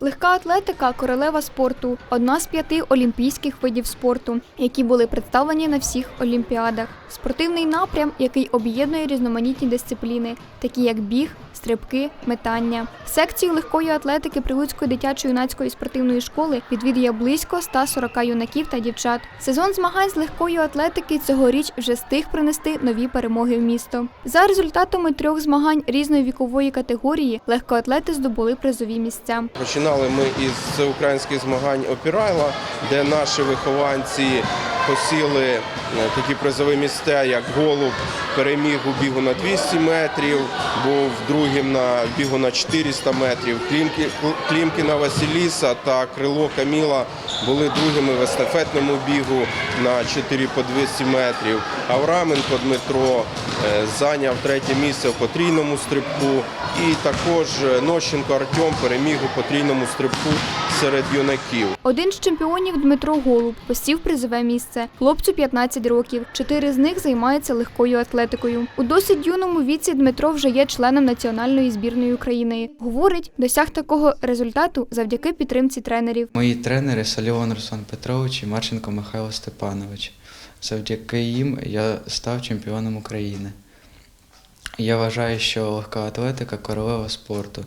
Легка атлетика королева спорту одна з п'яти олімпійських видів спорту, які були представлені на всіх олімпіадах. Спортивний напрям, який об'єднує різноманітні дисципліни, такі як біг, стрибки, метання. Секцію легкої атлетики Прилуцької дитячо-юнацької спортивної школи відвідує близько 140 юнаків та дівчат. Сезон змагань з легкої атлетики цьогоріч вже встиг принести нові перемоги в місто. За результатами трьох змагань різної вікової категорії легкоатлети здобули призові місця. Починали ми із всеукраїнських змагань Опірайла, де наші вихованці посіли е, такі призові місця, як Голуб переміг у бігу на 200 метрів, був другим на бігу на 400 метрів. Клімкі- Клімкіна Василіса та Крило Каміла були другими в естафетному бігу на 4 по 200 метрів. Авраменко Дмитро е, зайняв третє місце в потрійному стрибку. І також е, Нощенко Артем переміг у потрійному стрибку серед юнаків. Один з чемпіонів Дмитро Голуб посів призове місце. Хлопцю 15 років. Чотири з них займаються легкою атлетикою. У досить юному віці Дмитро вже є членом національної збірної України. Говорить, досяг такого результату завдяки підтримці тренерів. Мої тренери Саліон Руслан Петрович і Марченко Михайло Степанович. Завдяки їм я став чемпіоном України. Я вважаю, що легка атлетика королева спорту.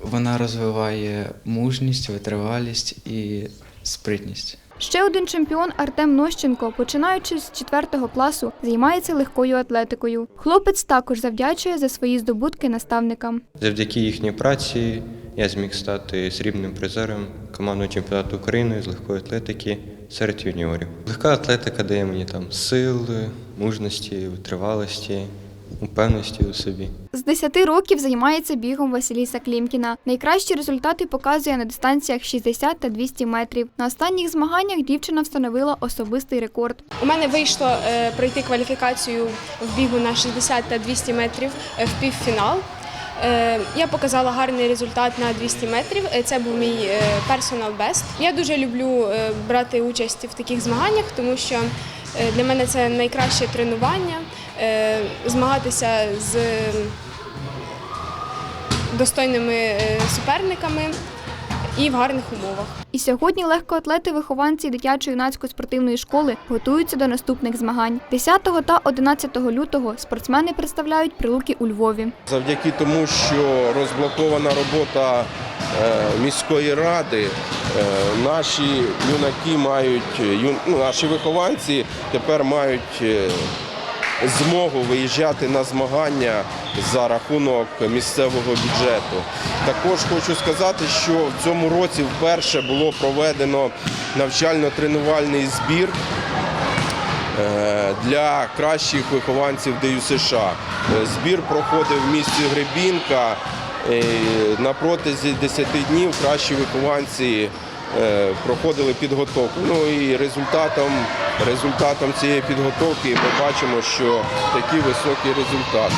Вона розвиває мужність, витривалість і спритність. Ще один чемпіон Артем Нощенко, починаючи з 4 класу, займається легкою атлетикою. Хлопець також завдячує за свої здобутки наставникам. Завдяки їхній праці я зміг стати срібним призером командного чемпіонату України з легкої атлетики серед юніорів. Легка атлетика дає мені там сили, мужності, витривалості, упевненості у собі. З 10 років займається бігом Василіса Клімкіна. Найкращі результати показує на дистанціях 60 та 200 метрів. На останніх змаганнях дівчина встановила особистий рекорд. У мене вийшло е, пройти кваліфікацію в бігу на 60 та 200 метрів е, в півфінал. Е, Я показала гарний результат на 200 метрів. Це був мій personal best. Я дуже люблю брати участь в таких змаганнях, тому що для мене це найкраще тренування, е, змагатися з достойними е, суперниками і в гарних умовах. І сьогодні легкоатлети вихованці дитячо-юнацької спортивної школи готуються до наступних змагань. 10 та 11 лютого спортсмени представляють прилуки у Львові. Завдяки тому, що розблокована робота е, міської ради, е, наші юнаки мають, ну, наші вихованці тепер мають е, змогу виїжджати на змагання за рахунок місцевого бюджету. Також хочу сказати, що в цьому році вперше було проведено навчально-тренувальний збір е, для кращих вихованців ДЮСШ. Е, Збір проходив в місті Гребінка. Е, На протязі 10 днів кращі вихованці е, проходили підготовку. Ну і результатом, результатом цієї підготовки ми бачимо, що такий високий результат.